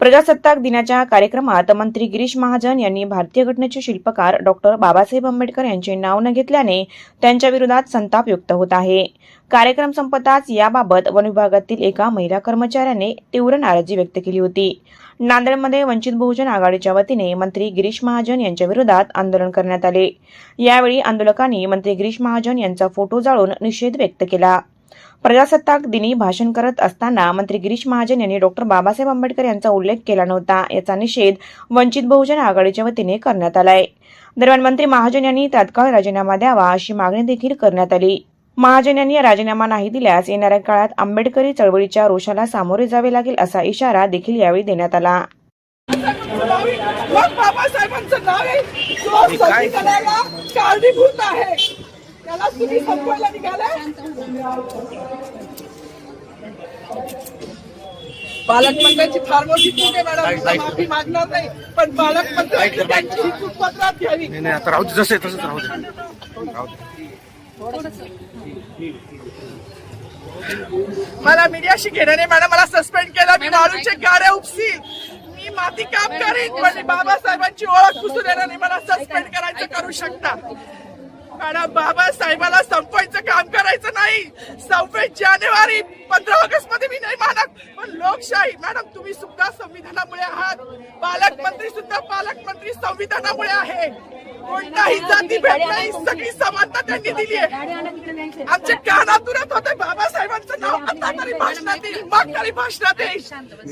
प्रजासत्ताक दिनाच्या कार्यक्रमात मंत्री गिरीश महाजन यांनी भारतीय घटनेचे शिल्पकार डॉक्टर बाबासाहेब आंबेडकर यांचे नाव न घेतल्याने त्यांच्या विरोधात संताप व्यक्त होत आहे. कार्यक्रम संपताच याबाबत वन विभागातील एका महिला कर्मचाऱ्याने तीव्र नाराजी व्यक्त केली होती. नांदेडमध्ये वंचित बहुजन आघाडीच्या वतीने मंत्री गिरीश महाजन यांच्या विरोधात आंदोलन करण्यात आले. यावेळी आंदोलकांनी मंत्री गिरीश महाजन यांचा फोटो जाळून निषेध व्यक्त केला. प्रजासत्ताक दिनी भाषण करत असताना मंत्री गिरीश महाजन यांनी डॉक्टर बाबासाहेब आंबेडकर यांचा उल्लेख केला नव्हता. याचा निषेध वंचित बहुजन आघाडीच्या वतीने करण्यात आलाय. दरम्यान मंत्री महाजन यांनी तात्काळ राजीनामा द्यावा अशी मागणी देखील करण्यात आली. महाजन यांनी राजीनामा नाही दिल्यास येणाऱ्या काळात आंबेडकरी चळवळीच्या रोषाला सामोरे जावे लागेल असा इशारा देखील यावेळी देण्यात आला. मग बाबासाहेबांचं नाव आहे. कारणीभूत आहे. त्याला तुम्ही संपवायला निघालाय पालकमंत्र्यांची फार मोठी चूक आहे मॅडम. माफी मागणार नाही. पण पालकमंत्र्यांची त्यांची ही चूक पत्रात घ्यावी. नाही नाही आता राहू दे जसं तसंच राहू दे. मला मीडियाशी घेणं नाही मॅडम. मला सस्पेंड केलं. मी वाळूचे गाड्या उपसील मी माती काम करीन पण बाबासाहेबांची ओळख पुसू देणार नाही. मला सस्पेंड करायचं करू शकता. मॅडम बाबासाहेबाला संपवायचं काम करायचं नाही. सव्वीस जानेवारी पंधरा ऑगस्टमध्ये मी नाही मानत. पण लोकशाही मॅडम तुम्ही सुद्धा संविधानामुळे आहात. पालकमंत्री सुद्धा पालकमंत्री संविधानामुळे आहे. कोणताही जाती भेट नाही. सगळी समानता त्यांनी दिली आहे. आमच्या होते बाबासाहेबांचं नाव आता तरी भाषणात येईल. मग तरी भाषणात येईल.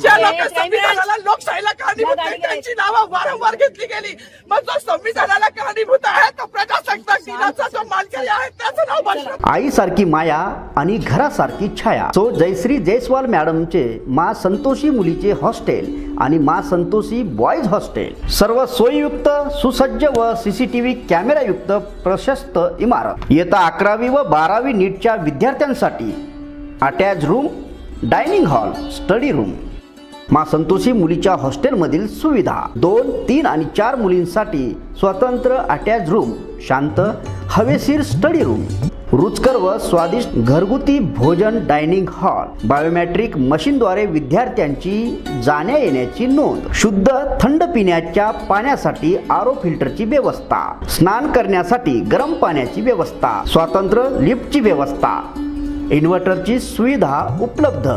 ज्या लोक संविधानाला लोकशाहीला कारणीभूत आहेत, त्यांची नावं वारंवार घेतली गेली. मग जो संविधानाला कारणीभूत आहे तो प्रजासत्ताक दिनाचा जो मानकरी आहे त्याचं नाव भाषणात आईसारखी माया आणि घरासारखी छाया. सो जयश्री जयस्वाल मॅडमचे मा संतोषी मुलीचे हॉस्टेल. आणि मा संतोषी बॉईज हॉस्टेल. सर्व सोयीयुक्त सुसज्ज व सीसीटीव्ही कॅमेरायुक्त प्रशस्त इमारत. इयत्ता अकरावी व बारावी नीटच्या विद्यार्थ्यांसाठी attach room dining hall study room Maa Santoshi मुलीच्या हॉस्टेलमधील सुविधा. दोन तीन आणि चार मुलींसाठी स्वतंत्र अटॅच रूम शांत हवेशीर स्टडी रूम रुचकर व स्वादिष्ट घरगुती भोजन डायनिंग हॉल बायोमॅट्रिक मशीनद्वारे विद्यार्थ्यांची जाण्या येण्याची नोंद शुद्ध थंड पिण्याच्या पाण्यासाठी आरो फिल्टरची व्यवस्था स्नान करण्यासाठी गरम पाण्याची व्यवस्था स्वतंत्र लिफ्टची व्यवस्था इन्व्हर्टरची सुविधा उपलब्ध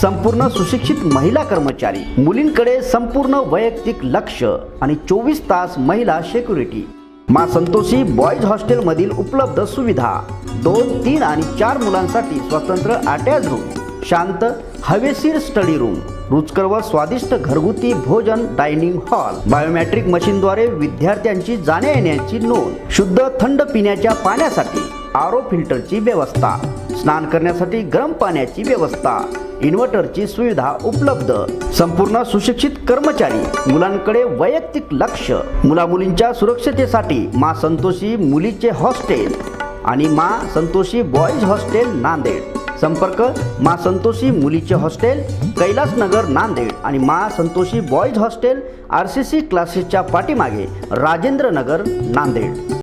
संपूर्ण सुशिक्षित महिला कर्मचारी मुलींकडे संपूर्ण वैयक्तिक लक्ष आणि चोवीस तास महिला सेक्युरिटी मा संतोषी बॉईज हॉस्टेलमधील उपलब्ध सुविधा. दोन तीन आणि चार मुलांसाठी स्वतंत्र अटॅच रूम शांत हवेशीर स्टडी रूम रुचकर व स्वादिष्ट घरगुती भोजन डायनिंग हॉल बायोमॅट्रिक मशीनद्वारे विद्यार्थ्यांची जाण्या येण्याची नोंद शुद्ध थंड पिण्याच्या पाण्यासाठी आरो फिल्टरची व्यवस्था स्नान करण्यासाठी गरम पाण्याची व्यवस्था इन्व्हर्टरची सुविधा उपलब्ध. संपूर्ण सुशिक्षित कर्मचारी मुलांकडे वैयक्तिक लक्ष मुलामुलींच्या सुरक्षतेसाठी मा संतोषी मुलीचे हॉस्टेल आणि मा संतोषी बॉईज हॉस्टेल नांदेड. संपर्क मा संतोषी मुलीचे हॉस्टेल कैलासनगर नांदेड आणि Maa Santoshi boys hostel R C C क्लासेसच्या पाठीमागे राजेंद्र नगर नांदेड.